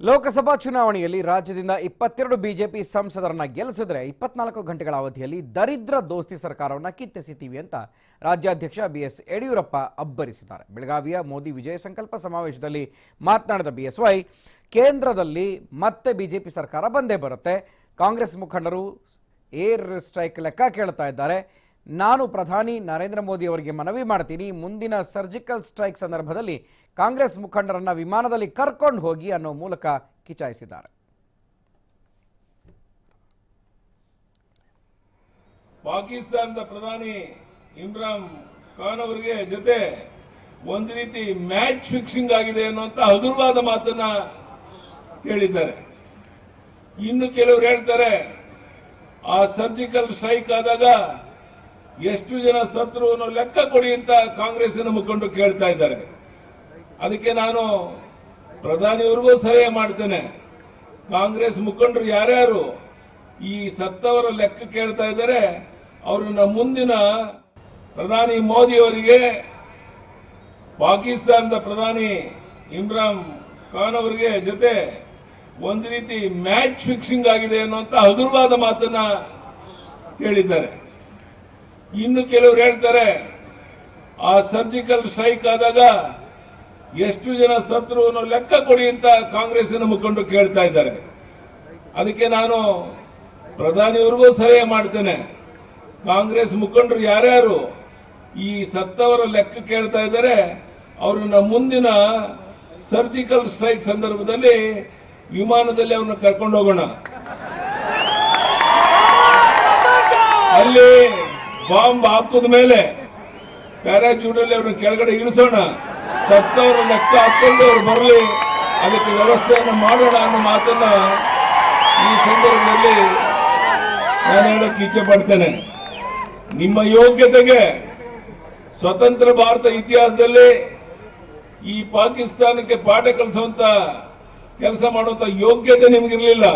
ಲೋಕಸಭಾ ಚುನಾವಣೆಯಲ್ಲಿ ರಾಜ್ಯದಿಂದ ಇಪ್ಪತ್ತೆರಡು ಬಿಜೆಪಿ ಸಂಸದರನ್ನ ಗೆಲ್ಲಿಸಿದ್ರೆ ಇಪ್ಪತ್ನಾಲ್ಕು ಗಂಟೆಗಳ ಅವಧಿಯಲ್ಲಿ ದರಿದ್ರ ದೋಸ್ತಿ ಸರ್ಕಾರವನ್ನು ಕಿತ್ತೆಸಿತೀವಿ ಅಂತ ರಾಜ್ಯಾಧ್ಯಕ್ಷ ಬಿ ಎಸ್ ಯಡಿಯೂರಪ್ಪ ಅಬ್ಬರಿಸಿದ್ದಾರೆ. ಬೆಳಗಾವಿಯ ಮೋದಿ ವಿಜಯ ಸಂಕಲ್ಪ ಸಮಾವೇಶದಲ್ಲಿ ಮಾತನಾಡಿದ ಬಿ ಎಸ್ ವೈ ಕೇಂದ್ರದಲ್ಲಿ ಮತ್ತೆ ಬಿಜೆಪಿ ಸರ್ಕಾರ ಬಂದೇ ಬರುತ್ತೆ. ಕಾಂಗ್ರೆಸ್ ಮುಖಂಡರು ಏರ್ ಸ್ಟ್ರೈಕ್ ಲೆಕ್ಕ ಕೇಳ್ತಾ ಇದ್ದಾರೆ. ನಾನು ಪ್ರಧಾನಿ ನರೇಂದ್ರ ಮೋದಿ ಅವರಿಗೆ ಮನವಿ ಮಾಡ್ತೀನಿ. ಮುಂದಿನ ಸರ್ಜಿಕಲ್ ಸ್ಟ್ರೈಕ್ ಸಂದರ್ಭದಲ್ಲಿ ಕಾಂಗ್ರೆಸ್ ಮುಖಂಡರನ್ನ ವಿಮಾನದಲ್ಲಿ ಕರ್ಕೊಂಡು ಹೋಗಿ ಅನ್ನೋ ಮೂಲಕ ಕಿಚಾಯಿಸಿದ್ದಾರೆ. ಪಾಕಿಸ್ತಾನದ ಪ್ರಧಾನಿ ಇಮ್ರಾನ್ ಖಾನ್ ಅವರಿಗೆ ಜೊತೆ ಒಂದು ರೀತಿ ಮ್ಯಾಚ್ ಫಿಕ್ಸಿಂಗ್ ಆಗಿದೆ ಅನ್ನುವಂತ ಹಗುರವಾದ ಮಾತನ್ನ ಹೇಳಿದ್ದಾರೆ. ಇನ್ನು ಕೆಲವರು ಹೇಳ್ತಾರೆ, ಆ ಸರ್ಜಿಕಲ್ ಸ್ಟ್ರೈಕ್ ಆದಾಗ ಎಷ್ಟು ಜನ ಸತ್ರು ಅನ್ನೋ ಲೆಕ್ಕ ಕೊಡಿ ಅಂತ ಕಾಂಗ್ರೆಸ್ಸಿನ ಮುಖಂಡರು ಕೇಳ್ತಾ ಇದ್ದಾರೆ. ಅದಕ್ಕೆ ನಾನು ಪ್ರಧಾನಿಯವರಿಗೂ ಸಲಹೆ ಮಾಡ್ತೇನೆ. ಕಾಂಗ್ರೆಸ್ ಮುಖಂಡರು ಯಾರ್ಯಾರು ಈ ಸತ್ತವರ ಲೆಕ್ಕ ಕೇಳ್ತಾ ಇದ್ದಾರೆ, ಅವ್ರನ್ನ ಮುಂದಿನ ಪ್ರಧಾನಿ ಮೋದಿ ಅವರಿಗೆ, ಪಾಕಿಸ್ತಾನದ ಪ್ರಧಾನಿ ಇಮ್ರಾನ್ ಖಾನ್ ಅವರಿಗೆ ಜೊತೆ ಒಂದು ರೀತಿ ಮ್ಯಾಚ್ ಫಿಕ್ಸಿಂಗ್ ಆಗಿದೆ ಅನ್ನುವಂತ ಹಗುರವಾದ ಮಾತನ್ನ ಹೇಳಿದ್ದಾರೆ ಇನ್ನು ಕೆಲವರು ಹೇಳ್ತಾರೆ, ಆ ಸರ್ಜಿಕಲ್ ಸ್ಟ್ರೈಕ್ ಆದಾಗ ಎಷ್ಟು ಜನ ಸತ್ರು ಅನ್ನೋ ಲೆಕ್ಕ ಕೊಡಿ ಅಂತ ಕಾಂಗ್ರೆಸ್ಸಿನ ಮುಖಂಡರು ಕೇಳ್ತಾ ಇದ್ದಾರೆ. ಅದಕ್ಕೆ ನಾನು ಪ್ರಧಾನಿಯವರಿಗೂ ಸಲಹೆ ಮಾಡ್ತೇನೆ. ಕಾಂಗ್ರೆಸ್ ಮುಖಂಡರು ಯಾರ್ಯಾರು ಈ ಸತ್ತವರ ಲೆಕ್ಕ ಕೇಳ್ತಾ ಇದ್ದಾರೆ, ಅವ್ರನ್ನ ಮುಂದಿನ ಸರ್ಜಿಕಲ್ ಸ್ಟ್ರೈಕ್ ಸಂದರ್ಭದಲ್ಲಿ ವಿಮಾನದಲ್ಲಿ ಅವ್ರನ್ನ ಕರ್ಕೊಂಡು ಹೋಗೋಣ. ಅಲ್ಲಿ ಬಾಂಬ್ ಹಾಕದ ಮೇಲೆ ಪ್ಯಾರಾಚೂಟ್ ಅಲ್ಲಿ ಅವ್ರನ್ನ ಕೆಳಗಡೆ ಇಳಿಸೋಣ. ಸತ್ತವರ ಲೆಕ್ಕ ಹಾಕೊಂಡು ಅವ್ರು ಬರಲಿ. ಅದಕ್ಕೆ ವ್ಯವಸ್ಥೆಯನ್ನು ಮಾಡೋಣ ಅನ್ನೋ ಮಾತನ್ನ ಈ ಸಂದರ್ಭದಲ್ಲಿ ನಾನು ಹೇಳಕ್ಕೆ ಇಚ್ಛೆ ಪಡ್ತೇನೆ. ನಿಮ್ಮ ಯೋಗ್ಯತೆಗೆ ಸ್ವತಂತ್ರ ಭಾರತ ಇತಿಹಾಸದಲ್ಲಿ ಈ ಪಾಕಿಸ್ತಾನಕ್ಕೆ ಪಾಠ ಕಲಿಸುವಂತ ಕೆಲಸ ಮಾಡುವಂತ ಯೋಗ್ಯತೆ ನಿಮಗಿರ್ಲಿಲ್ಲ.